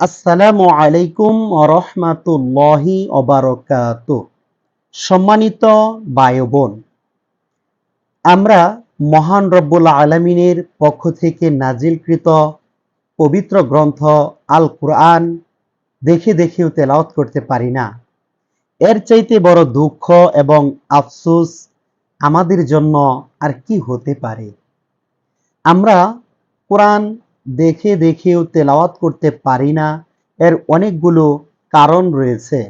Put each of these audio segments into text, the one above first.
আসসালামু আলাইকুম রহমাতুল্লাহি অবারকাত সম্মানিত বায়ু বোন আমরা মহান রব্বুল আলমিনের পক্ষ থেকে নাজিলকৃত পবিত্র গ্রন্থ আল কুরআন দেখে দেখেও তেলাওয়াত করতে পারি না। এর চাইতে বড় দুঃখ এবং আফসোস আমাদের জন্য আর কি হতে পারে? আমরা কোরআন দেখে দেখেও তেলাওয়াত করতে পারি না। এর অনেকগুলো কারণ রয়েছে।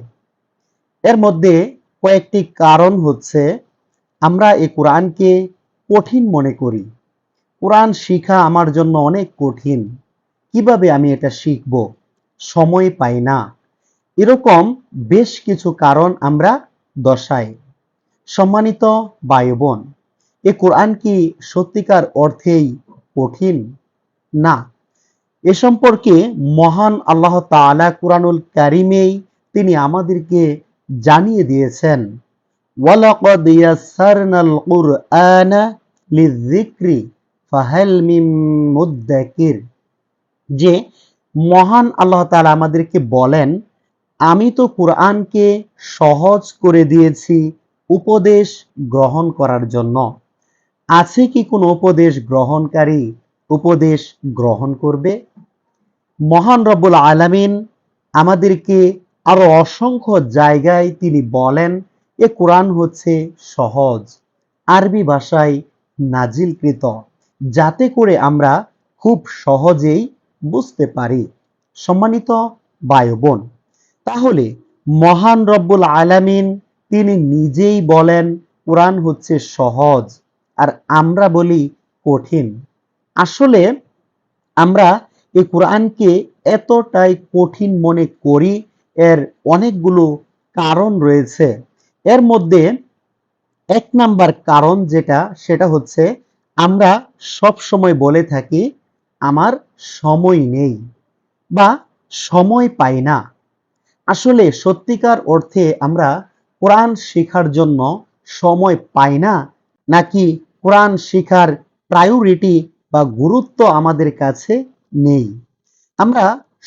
এর মধ্যে কয়েকটি কারণ হচ্ছে, আমরা এই কোরআনকে কঠিন মনে করি। কোরআন শিখা আমার জন্য অনেক কঠিন। কীভাবে আমি এটা শিখব? সময় পাই না। এরকম বেশ কিছু কারণ আমরা দশাই সম্মানিত বায়ু বোন এ কোরআন কি সত্যিকার অর্থেই কঠিন? না। এ সম্পর্কে মহান আল্লাহ তাআলা কুরআনুল কারিমেই তিনি আমাদেরকে জানিয়ে দিয়েছেন। যে মহান আল্লাহ তাআলা আমাদেরকে বলেন, আমি তো কোরআনকে সহজ করে দিয়েছি উপদেশ গ্রহণ করার জন্য। আছে কি কোনো উপদেশ গ্রহণকারী উপদেশ গ্রহণ করবে। মহান রব্বুল আলামিন আমাদেরকে আরও অসংখ্য জায়গায় তিনি বলেন, এ কোরআন হচ্ছে সহজ, আরবি ভাষায় নাজিলকৃত, যাতে করে আমরা খুব সহজেই বুঝতে পারি। সম্মানিত বায়ু বোন তাহলে মহান রব্বুল আলামিন তিনি নিজেই বলেন, কোরআন হচ্ছে সহজ, আর আমরা বলি কঠিন। আসলে আমরা এই কোরআনকে এতটাই কঠিন মনে করি, এর অনেকগুলো কারণ রয়েছে। এর মধ্যে এক নাম্বার কারণ যেটা, সেটা হচ্ছে আমরা সব সময় বলে থাকি, আমার সময় নেই বা সময় পাই না আসলে সত্যিকার অর্থে আমরা কোরআন শেখার জন্য সময় পাই না, নাকি কোরআন শেখার প্রায়োরিটি বা গুরুত্ব আমাদের কাছে নেই। আমরা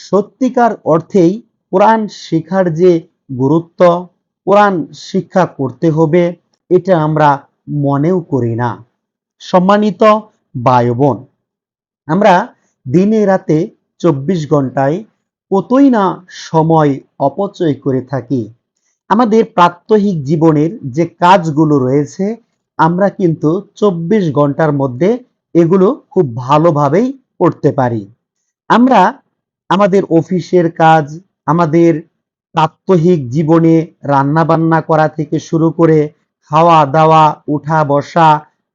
সত্যিকার অর্থেই কোরআন শেখার যে গুরুত্ব, কোরআন শিক্ষা করতে হবে, এটা আমরা মনেও করি না। সম্মানিত বায়ু বোন আমরা দিনে রাতে চব্বিশ ঘন্টায় কতই না সময় অপচয় করে থাকি। আমাদের প্রাত্যহিক জীবনের যে কাজগুলো রয়েছে, আমরা কিন্তু চব্বিশ ঘণ্টার মধ্যে এগুলো খুব ভালোভাবেই করতে পারি। আমরা আমাদের অফিসের কাজ, আমাদের প্রাত্যহিক জীবনে রান্না বান্না করা থেকে শুরু করে খাওয়া দাওয়া উঠা বসা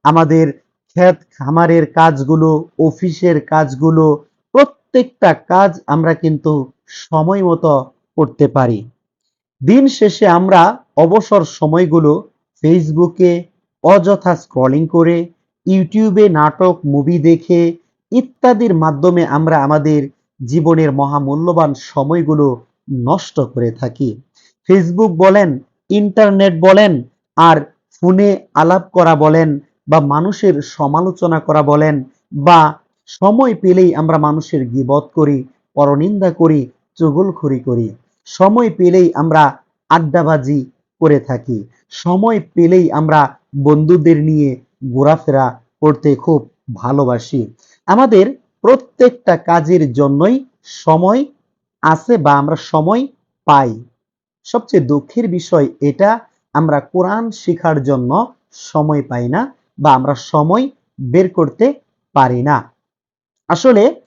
আমাদের ক্ষেত খামারের কাজগুলো, অফিসের কাজগুলো, প্রত্যেকটা কাজ আমরা কিন্তু সময় মতো করতে পারি। দিন শেষে আমরা অবসর সময়গুলো ফেসবুকে অযথা স্ক্রলিং করে ইউটিউবে নাটক মুভি দেখে ইত্যাদির মাধ্যমে আমরা আমাদের জীবনের মহামূল্যবান সময়গুলো নষ্ট করে থাকি। ফেসবুক বলেন ইন্টারনেট বলেন, আর ফোনে আলাপ করা বলেন, বা মানুষের সমালোচনা করা বলেন, বা সময় পেলেই আমরা মানুষের গিবত করি, পরনিন্দা করি, চুগলখড়ি করি। সময় পেলেই আমরা আড্ডাবাজি করে থাকি। সময় পেলেই আমরা বন্ধুদের নিয়ে ঘোরাফেরা করতে খুব ভালোবাসি। আমাদের প্রত্যেকটা কাজের জন্যই সময় আছে বা আমরা সময় পাই। সবচেয়ে দুঃখের বিষয় এটা, আমরা কোরআন শেখার জন্য সময় পাই না বা আমরা সময় বের করতে পারি না। আসলে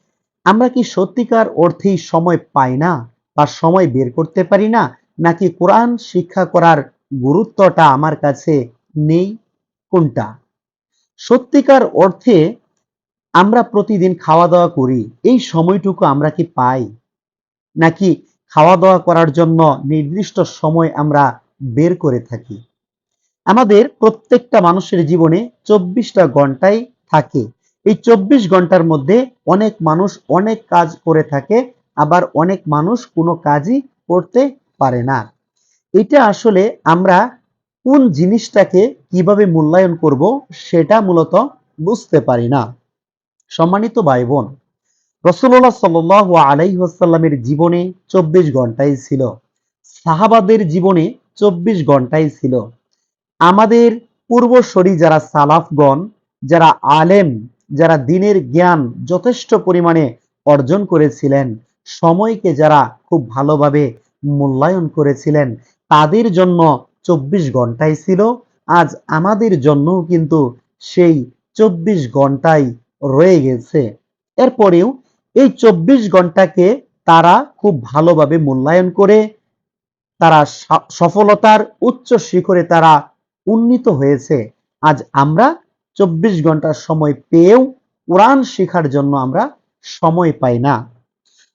আমরা কি সত্যিকার অর্থেই সময় পাই না বা সময় বের করতে পারি না, নাকি কোরআন শিক্ষা করার গুরুত্বটা আমার কাছে নেই? কোনটা? সত্যিকার অর্থে আমরা প্রতিদিন খাওয়া দাওয়া করি। এই সময়টুকু আমরা কি পাই? নাকি খাওয়া দাওয়া করার জন্য নির্দিষ্ট সময় আমরা বের করে থাকি? আমাদের প্রত্যেকটা মানুষের জীবনে চব্বিশটা ঘন্টাই থাকে। এই চব্বিশ ঘণ্টার মধ্যে অনেক মানুষ অনেক কাজ করে থাকে, আবার অনেক মানুষ কোনো কাজই করতে পারে না। এটা আসলে আমরা কোন জিনিসটাকে কীভাবে মূল্যায়ন করব সেটা মূলত বুঝতে পারি না। সম্মানিত ভাই বোন রসুল্লাহ সাল আলাইসাল্লামের জীবনে চব্বিশ ঘন্টাই ছিল। সাহাবাদের জীবনে চব্বিশ ঘন্টাই ছিল। আমাদের পূর্বসরী যারা সালাফগণ, যারা আলেম, যারা দিনের জ্ঞান যথেষ্ট পরিমাণে অর্জন করেছিলেন, সময়কে যারা খুব ভালোভাবে মূল্যায়ন করেছিলেন, তাদের জন্য চব্বিশ ঘন্টাই ছিল। আজ আমাদের জন্য কিন্তু সেই চব্বিশ ঘন্টাই রয়ে গেছে। এরপরেও এই চব্বিশ ঘন্টাকে তারা খুব ভালোভাবে মূল্যায়ন করে, তারা সফলতার উচ্চ শিখরে তারা উন্নীত হয়েছে। আজ আমরা চব্বিশ ঘণ্টার সময় পেয়েও কোরআন শেখার জন্য আমরা সময় পাই না।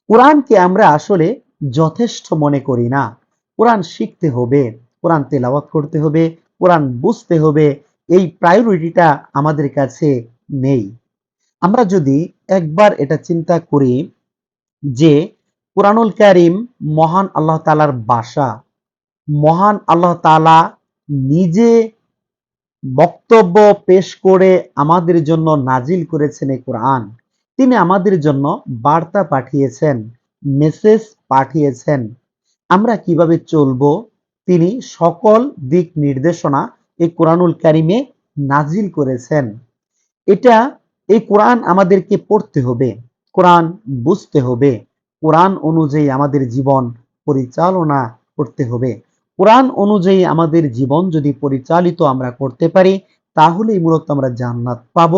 কোরআনকে আমরা আসলে যথেষ্ট মনে করি না। কোরআন শিখতে হবে। কোরআন তেলাওয়াত করতে হবে, কোরআন বুঝতে হবে, এই প্রায়োরিটিটা আমাদের কাছে নেই। আমরা যদি একবার এটা চিন্তা করি যে কোরআনুল কারিম মহান আল্লাহ তালার বাসা, মহান আল্লাহ তালা নিজে বক্তব্য পেশ করে আমাদের জন্য নাজিল করেছেন এই কোরআন, তিনি আমাদের জন্য বার্তা পাঠিয়েছেন মেসেজ পাঠিয়েছেন। আমরা কীভাবে চলবো? তিনি সকল দিক নির্দেশনা এই কোরআনুল কারিমে নাজিল করেছেন। এটা এই কোরআন আমাদেরকে পড়তে হবে, কোরআন বুঝতে হবে, কোরআন অনুযায়ী আমাদের জীবন পরিচালনা করতে হবে। কোরআন অনুযায়ী আমাদের জীবন যদি পরিচালিত আমরা করতে পারি, তাহলেই মূলত আমরা জান্নাত পাব।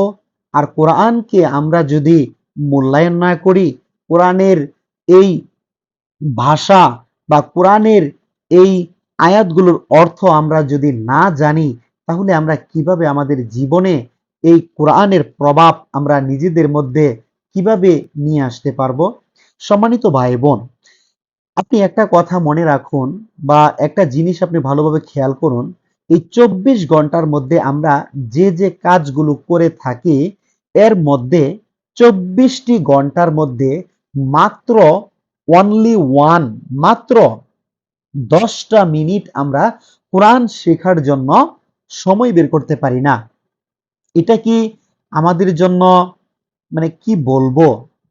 আর কোরআনকে আমরা যদি মূল্যায়ন না করি, কোরআনের এই ভাষা বা কোরআনের এই আয়াতগুলোর অর্থ আমরা যদি না জানি, তাহলে আমরা কীভাবে আমাদের জীবনে এই কোরআনের প্রভাব আমরা নিজেদের মধ্যে কীভাবে নিয়ে আসতে পারব? সম্মানিত ভাই বোন, আপনি একটা কথা মনে রাখুন বা একটা জিনিস আপনি ভালোভাবে খেয়াল করুন, এই চব্বিশ ঘণ্টার মধ্যে আমরা যে যে কাজগুলো করে থাকি, এর মধ্যে চব্বিশটি ঘণ্টার মধ্যে মাত্র অনলি ওয়ান মাত্র দশটা মিনিট আমরা কোরআন শেখার জন্য সময় বের করতে পারি না। এটা কি আমাদের জন্য মানে কি বলব,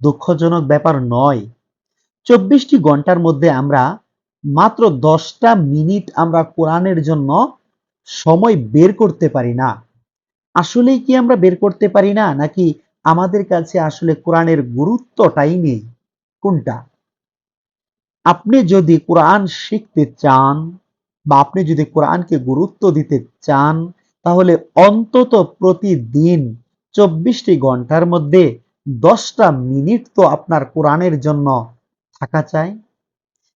দুঃখজনক ব্যাপার নয়। চব্বিশটি ঘণ্টার মধ্যে আমরা মাত্র দশটা মিনিট আমরা কোরআনের জন্য সময় বের করতে পারি না। আসলেই কি আমরা বের করতে পারি না, নাকি আমাদের কাছে আসলে কোরআনের গুরুত্বটাই নেই? কোনটা? আপনি যদি কোরআন শিখতে চান বা আপনি যদি কোরআনকে গুরুত্ব দিতে চান, তাহলে অন্তত প্রতিদিন চব্বিশটি ঘণ্টার মধ্যে দশটা মিনিট তো আপনার কোরআনের জন্য থাকা চাই।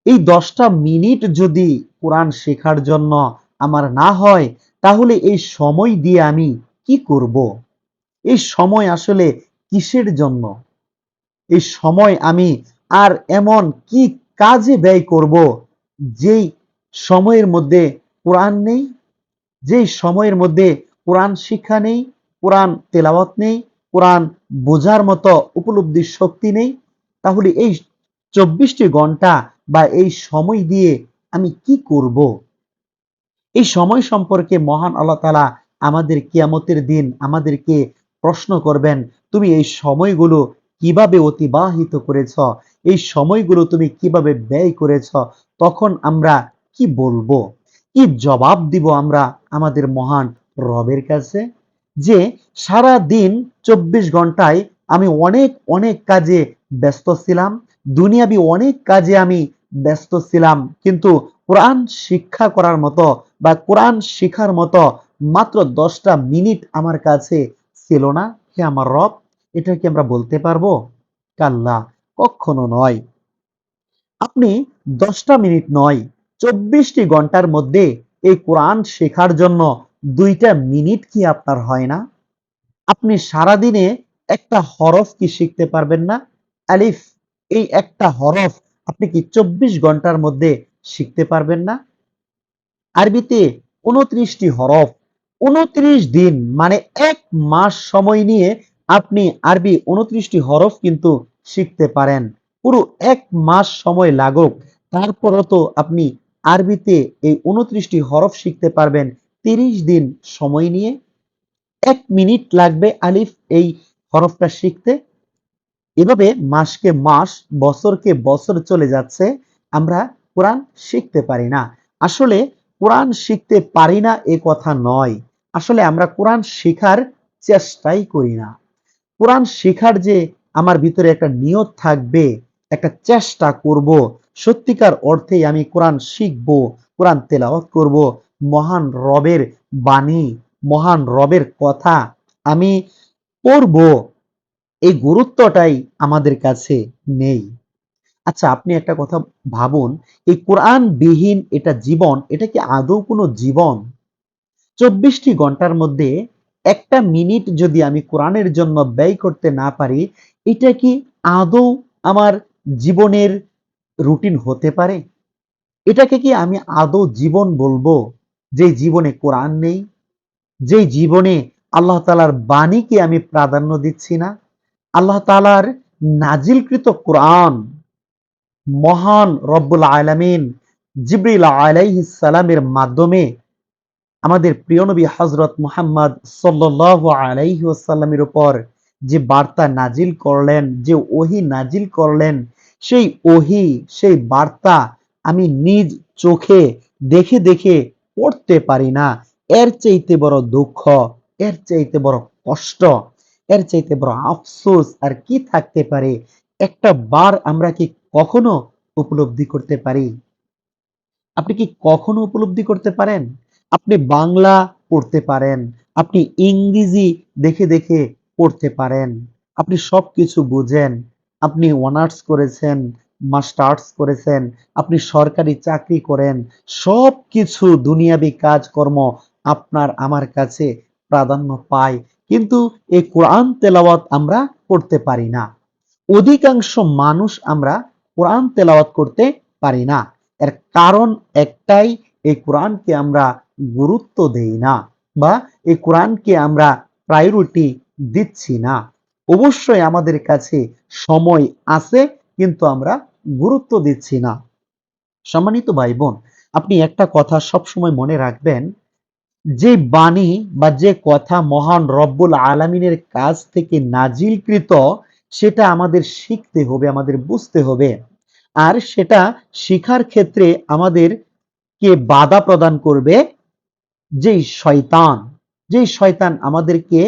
এই দশটা মিনিট যদি কোরআন শেখার জন্য আমার না হয়, তাহলে এই সময় দিয়ে আমি কি করব? এই সময় আসলে কিসের জন্য? এই সময় আমি আর এমন কি কাজে ব্যয় করব, যেই সময়ের মধ্যে কোরআন নেই, যেই সময়ের মধ্যে কোরআন শিক্ষা নেই, কোরআন তেলাওয়াত নেই, কোরআন বোঝার মতো উপলব্ধির শক্তি নেই, তাহলে এই চব্বিশটি ঘণ্টা বা এই সময় দিয়ে আমি কি করব? এই সময় সম্পর্কে মহান আল্লাহ তালা আমাদের কিয়ামতের দিন আমাদেরকে প্রশ্ন করবেন, তুমি এই সময়গুলো কীভাবে অতিবাহিত করেছ? এই সময়গুলো তুমি কীভাবে ব্যয় করেছ? তখন আমরা কি বলব? কি জবাব দিব আমরা আমাদের মহান রবের কাছে? যে সারা দিন চব্বিশ ঘন্টায় আমি অনেক অনেক কাজে ব্যস্ত ছিলাম। দুনিয়াবি অনেক কাজে আমি ব্যস্ত ছিলাম। কিন্তু কোরআন শিক্ষা করার মতো বা কোরআন শিখার মতো মাত্র দশটা মিনিট আমার কাছে ছিল না। হে আমার রব এটা কি আমরা বলতে পারব কাল্লা। কখনো নয়। আপনি দশটা মিনিট নয়, চব্বিশটি ঘণ্টার মধ্যে এই কোরআন শেখার জন্য দুইটা মিনিট কি আপনার হয় না? আপনি সারাদিনে একটা হরফ কি শিখতে পারবেন না? আলিফ, এই একটা হরফ আপনি কি চব্বিশ ঘণ্টার মধ্যে শিখতে পারবেন না? আরবিতে উনত্রিশটি হরফ, উনত্রিশ দিন মানে এক মাস সময় নিয়ে আপনি আরবি উনত্রিশটি হরফ কিন্তু শিখতে পারেন। পুরো এক মাস সময় লাগুক, তারপরও তো আপনি আরবিতে এই উনত্রিশটি হরফ শিখতে পারবেন তিরিশ দিন সময় নিয়ে। এক মিনিট লাগবে আলিফ এই হরফটা শিখতে। এভাবে মাসকে মাস, বছরকে বছর চলে যাচ্ছে, আমরা কোরআন শিখতে পারি না। আসলে কোরআন শিখতে পারি না এ কথা নয়। আসলে আমরা কোরআন শেখার চেষ্টাই করি না। কোরআন শেখার যে আমার ভিতরে একটা নিয়ত থাকবে, একটা চেষ্টা করব, সত্যিকার অর্থেই আমি কোরআন শিখব, কোরআন তেলাওয়াত করব, মহান রবের বাণী, মহান রবের কথা আমি পড়ব, এই গুরুত্বটাই আমাদের কাছে নেই। আচ্ছা আপনি একটা কথা ভাবুন, এই কোরআন বিহীন এটা জীবন, এটা কি আদৌ কোনো জীবন? চব্বিশটি ঘণ্টার মধ্যে একটা মিনিট যদি আমি কোরআনের জন্য ব্যয় করতে না পারি, এটা কি আদৌ আমার জীবনের রুটিন হতে পারে? এটাকে কি আমি আদৌ জীবন বলব যে জীবনে কোরআন নেই? যে জীবনে আল্লাহ তালার বাণীকে আমি প্রাধান্য দিচ্ছি না? আল্লাহ তালার নাজিলকৃত কোরআন মহান রব্বুল আলামিন জিব্রিল আলাইহিস সালামের মাধ্যমে আমাদের প্রিয় নবী হজরত মুহাম্মদ সাল্লাল্লাহু আলাইহি ওয়াসাল্লামের উপর যে বার্তা নাজিল করলেন, যে ওহি নাজিল করলেন, সেই ওহি, সেই বার্তা আমি নিজ চোখে দেখে দেখে পড়তে পারি না। এর চাইতে বড় দুঃখ, এর চাইতে বড় কষ্ট, এর চাইতে বড় আফসোস আর কি থাকতে পারে? একটা বার আমরা কি কখনো উপলব্ধি করতে পারি? আপনি কি কখনো উপলব্ধি করতে পারেন? আপনি বাংলা পড়তে পারেন, আপনি ইংরেজি দেখে দেখে পড়তে পারেন, আপনি সবকিছু বুঝেন, আপনি অনার্স করেছেন, মাস্টার্স করেছেন, আপনি সরকারি চাকরি করেন সব কিছু দুনিয়াবি কাজকর্ম আপনার আমার কাছে প্রাধান্য পায়, কিন্তু এই কোরআন তেলাওয়াত আমরা করতে পারি না। অধিকাংশ মানুষ আমরা কোরআন তেলাওয়াত করতে পারি না। এর কারণ একটাই, এই কোরআনকে আমরা গুরুত্ব দেই না বা এই কোরআনকে আমরা প্রায়োরিটি দিচ্ছি না। অবশ্যই আমাদের কাছে সময় আছে, কিন্তু আমরা গুরুত্ব দিচ্ছি না। সম্মানিত ভাই বোন আপনি একটা কথা সবসময় মনে রাখবেন, যে বাণী বা যে কথা মহান রব্বুল আলমিনের কাছ থেকে নাজিলকৃত, সেটা আমাদের শিখতে হবে, আমাদের বুঝতে হবে। আর সেটা শিখার ক্ষেত্রে আমাদের কে বাধা প্রদান করবে যেই শয়তান যেই শয়তান আমাদেরকে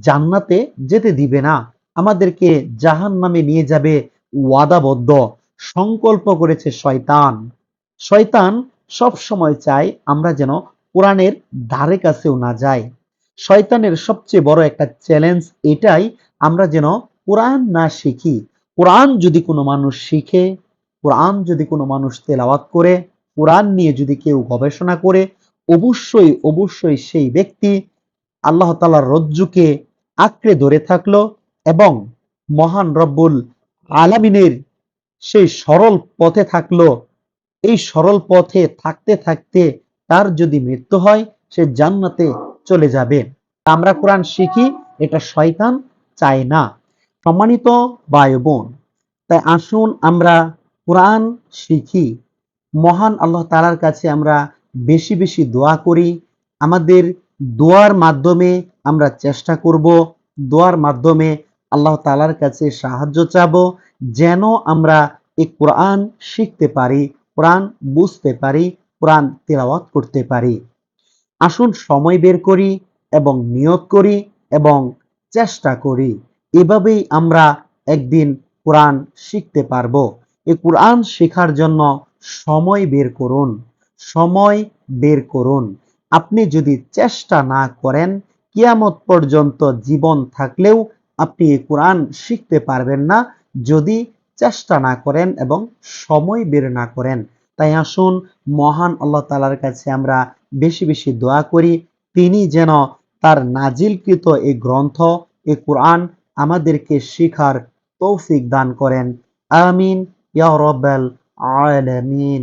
জান্নাতে যেতে দিবে না, আমাদেরকে জাহান নামে নিয়ে যাবে ওয়াদাবদ্ধ, সংকল্প করেছে শয়তান। শয়তান সব সময় চায় আমরা যেন কোরআনের ধারে কাছেও না যাই। শয়তানের সবচেয়ে বড় একটা চ্যালেঞ্জ এটাই আমরা যেন কোরআন না শিখি। কোরআন যদি কোনো মানুষ শিখে, কোরআন যদি কোনো মানুষ তেলাওয়াত করে, কোরআন নিয়ে যদি কেউ গবেষণা করে অবশ্যই অবশ্যই সেই ব্যক্তি আল্লাহ তালার রজ্জুকে আঁকড়ে ধরে থাকল এবং মহান রব্বুল আলামিনের সেই সরল পথে থাকল। এই সরল পথে থাকতে থাকতে তার যদি মৃত্যু হয়, সে জান্নাতে চলে যাবে। আমরা কোরআন শিখি, এটা শয়তান চায় না। সম্মানিত বায়ু বোন তাই আসুন আমরা কোরআন শিখি। মহান আল্লাহ তালার কাছে আমরা বেশি বেশি দোয়া করি। আমাদের দোয়ার মাধ্যমে আমরা চেষ্টা করব, দোয়ার মাধ্যমে আল্লাহ তালার কাছে সাহায্য চাব, যেন আমরা এই কোরআন শিখতে পারি, কোরআন বুঝতে পারি, কোরআন তেলাওয়াত করতে পারি। আসুন সময় বের করি এবং নিয়োগ করি এবং চেষ্টা করি। এভাবেই আমরা একদিন কোরআন শিখতে পারব। এই কোরআন শেখার জন্য সময় বের করুন। সময় বের করুন। আপনি যদি চেষ্টা না করেন, কিয়ামত পর্যন্ত জীবন থাকলেও আপনি এই কোরআন শিখতে পারবেন না। যদি চেষ্টা না করেন এবং সময় বের না করেন, তাই আসুন মহান আল্লাহ তালার কাছে আমরা বেশি বেশি দোয়া করি। তিনি যেন তার নাজিলকৃত এই গ্রন্থ এ কোরআন আমাদেরকে শিখার তৌফিক দান করেন। আমিন। ইয়া রব্বাল আলামিন।